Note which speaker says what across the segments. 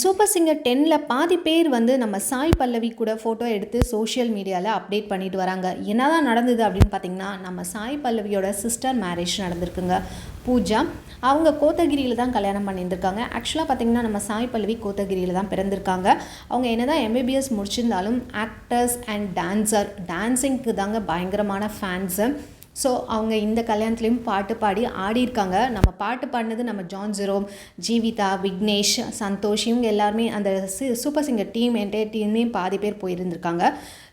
Speaker 1: Super singer டென்னில் பாதி பேர் வந்து நம்ம சாய் பல்லவி கூட ஃபோட்டோ எடுத்து சோஷியல் மீடியாவில் அப்டேட் பண்ணிட்டு வராங்க. என்னதான் நடந்தது அப்படின்னு பார்த்தீங்கன்னா நம்ம சாய் பல்லவியோட சிஸ்டர் மேரேஜ் நடந்திருக்குங்க. பூஜா அவங்க கோத்தகிரியில் தான் கல்யாணம் பண்ணியிருந்திருக்காங்க. ஆக்சுவலாக பார்த்தீங்கன்னா நம்ம சாய் பல்லவி கோத்தகிரியில் தான் பிறந்திருக்காங்க. அவங்க என்ன தான் எம்பிபிஎஸ் முடிச்சிருந்தாலும் ஆக்டர்ஸ் அண்ட் டான்ஸர் டான்ஸிங்க்கு தாங்க பயங்கரமான ஃபேன்ஸு ஸோ அவங்க இந்த கல்யாணத்துலேயும் பாட்டு பாடி ஆடியிருக்காங்க. நம்ம பாட்டு பாடினது நம்ம ஜான் ஜெரோம் ஜீவிதா விக்னேஷ் சந்தோஷ் இவங்க எல்லாருமே அந்த C super singer team entire டீமே பாதி பேர் போயிருந்திருக்காங்க.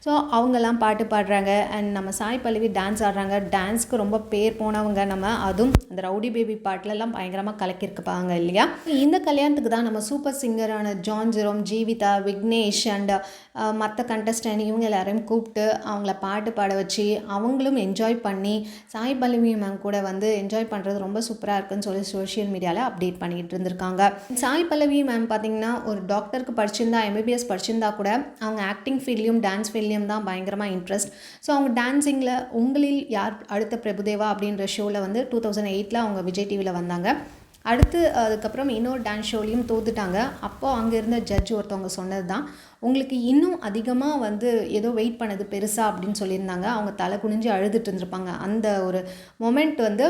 Speaker 1: ஸோ அவங்கெல்லாம் பாட்டு பாடுறாங்க. அண்ட் நம்ம சாய் பல்லவி டான்ஸ் ஆடுறாங்க. டான்ஸ்க்கு ரொம்ப பேர் போனவங்க நம்ம. அதுவும் அந்த ரவுடி பேபி பாட்டிலெல்லாம் பயங்கரமாக கலக்கியிருப்பாங்க இல்லையா? இந்த கல்யாணத்துக்கு தான் நம்ம super சிங்கரான John Jerome Jeevitha Vignesh and மற்ற கண்டஸ்டன் இவங்க எல்லாரையும் கூப்பிட்டு அவங்கள பாட்டு பாட வச்சு அவங்களும் என்ஜாய் பண்ணி சாய் பல்லவி மேம் கூட வந்து என்ஜாய் பண்ணுறது ரொம்ப சூப்பராக இருக்குன்னு சொல்லி சோஷியல் மீடியாவில் அப்டேட் பண்ணிகிட்டு இருந்திருக்காங்க. சாய் பல்லவி மேம் பார்த்தீங்கன்னா ஒரு டாக்டருக்கு படிச்சிருந்தா எம்பிபிஎஸ் படிச்சிருந்தா கூட அவங்க ஆக்டிங் ஃபீல்ட்லையும் டான்ஸ் ஃபீல்ட்லையும் தான் பயங்கரமாக இன்ட்ரெஸ்ட் ஸோ அவங்க டான்ஸிங்கில் உங்களில் யார் அடுத்த பிரபுதேவா அப்படின்ற ஷோவில் வந்து டூ தௌசண்ட் எயிட்டில் அவங்க விஜய் டிவியில் வந்தாங்க. அடுத்து அதுக்கப்புறம் இன்னொரு டான்ஸ் ஷோலையும் தோத்துட்டாங்க. அப்போது அங்கே இருந்த ஜட்ஜ் ஒருத்தவங்க சொன்னது தான் உங்களுக்கு இன்னும் அதிகமாக வந்து ஏதோ வெயிட் பண்ணது பெருசா அப்படின்னு சொல்லியிருந்தாங்க. அவங்க தலை குனிஞ்சு அழுதுட்டு இருந்திருப்பாங்க. அந்த ஒரு மொமெண்ட் வந்து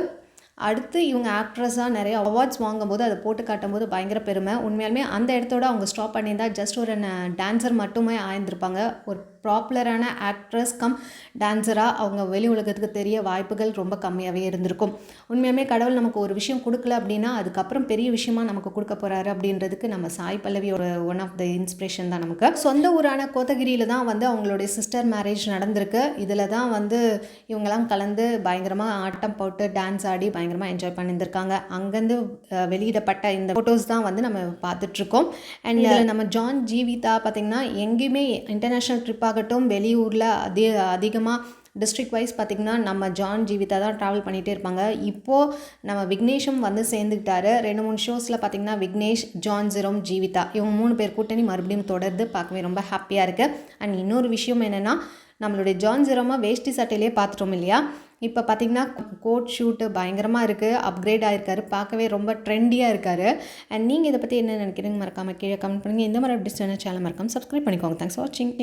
Speaker 1: அடுத்து இவங்க ஆக்ட்ரஸாக நிறைய அவார்ட்ஸ் வாங்கும்போது அதை போட்டு காட்டும்போது பயங்கர பெருமை. உண்மையாலுமே அந்த இடத்தோட அவங்க ஸ்டாப் பண்ணியிருந்தால் ஜஸ்ட் ஒரு டான்ஸர் மட்டுமே ஆயிருந்திருப்பாங்க. ஒரு ப்ராப்புலரான ஆக்ட்ரஸ் கம் டான்ஸராக அவங்க வெளி உலகத்துக்கு தெரிய வாய்ப்புகள் ரொம்ப கம்மியாகவே இருந்திருக்கும். உண்மையாலுமே கடவுள் நமக்கு ஒரு விஷயம் கொடுக்கல அப்படின்னா அதுக்கப்புறம் பெரிய விஷயமா நமக்கு கொடுக்க போகிறாரு அப்படின்றதுக்கு நம்ம சாய் பல்லவியோட ஒன் ஆஃப் த இன்ஸ்பிரேஷன் தான் நமக்கு. சொந்த ஊரான கோத்தகிரியில் தான் வந்து அவங்களுடைய சிஸ்டர் மேரேஜ் நடந்திருக்கு. இதில் தான் வந்து இவங்கெல்லாம் கலந்து பயங்கரமாக ஆட்டம் போட்டு டான்ஸ் ஆடி பயங்கரமாக என்ஜாய் பண்ணியிருந்திருக்காங்க. அங்கேருந்து வெளியிடப்பட்ட இந்த ஃபோட்டோஸ் தான் வந்து நம்ம பார்த்துட்ருக்கோம் அண்ட் நம்ம ஜான் ஜீவிதா பார்த்திங்கன்னா எங்கேயுமே இன்டர்நேஷ்னல் ட்ரிப் ஆகட்டும் வெளியூரில் அதி அதிகமாக டிஸ்ட்ரிக்ட் வைஸ் பார்த்திங்கன்னா நம்ம ஜான் ஜீவிதா தான் ட்ராவல் பண்ணிகிட்டே இருப்பாங்க. இப்போது நம்ம விக்னேஷும் வந்து சேர்ந்துக்கிட்டாரு. ரெண்டு மூணு ஷோஸில் பார்த்திங்கன்னா விக்னேஷ் ஜான் ஜெரோம் ஜீவிதா. இவங்க மூணு பேர் கூட்டணி மறுபடியும் தொடர்ந்து பார்க்கவே ரொம்ப ஹாப்பியாக இருக்குது அண்ட் இன்னொரு விஷயம் என்னென்னா நம்மளுடைய ஜான் ஜெரோமா வேஷ்டி சட்டையிலே பார்த்துட்டோம் இல்லையா? இப்போ பார்த்திங்கன்னா கோட் ஷூட்டு பயங்கரமாக இருக்குது அப்கிரேட் ஆகிருக்காரு பார்க்கவே ரொம்ப ட்ரெண்டியாக இருக்காரு. அண்ட் நீங்கள் இதை பற்றி என்ன நினைக்கிறீங்க மறக்காமல் கீழே கமெண்ட் பண்ணுங்கள் இந்த மாதிரி டிஸ்டான சேனல் மறக்காமல் சப்ஸ்கிரைப் பண்ணிக்கோங்க. தேங்க்ஸ் வாட்சிங்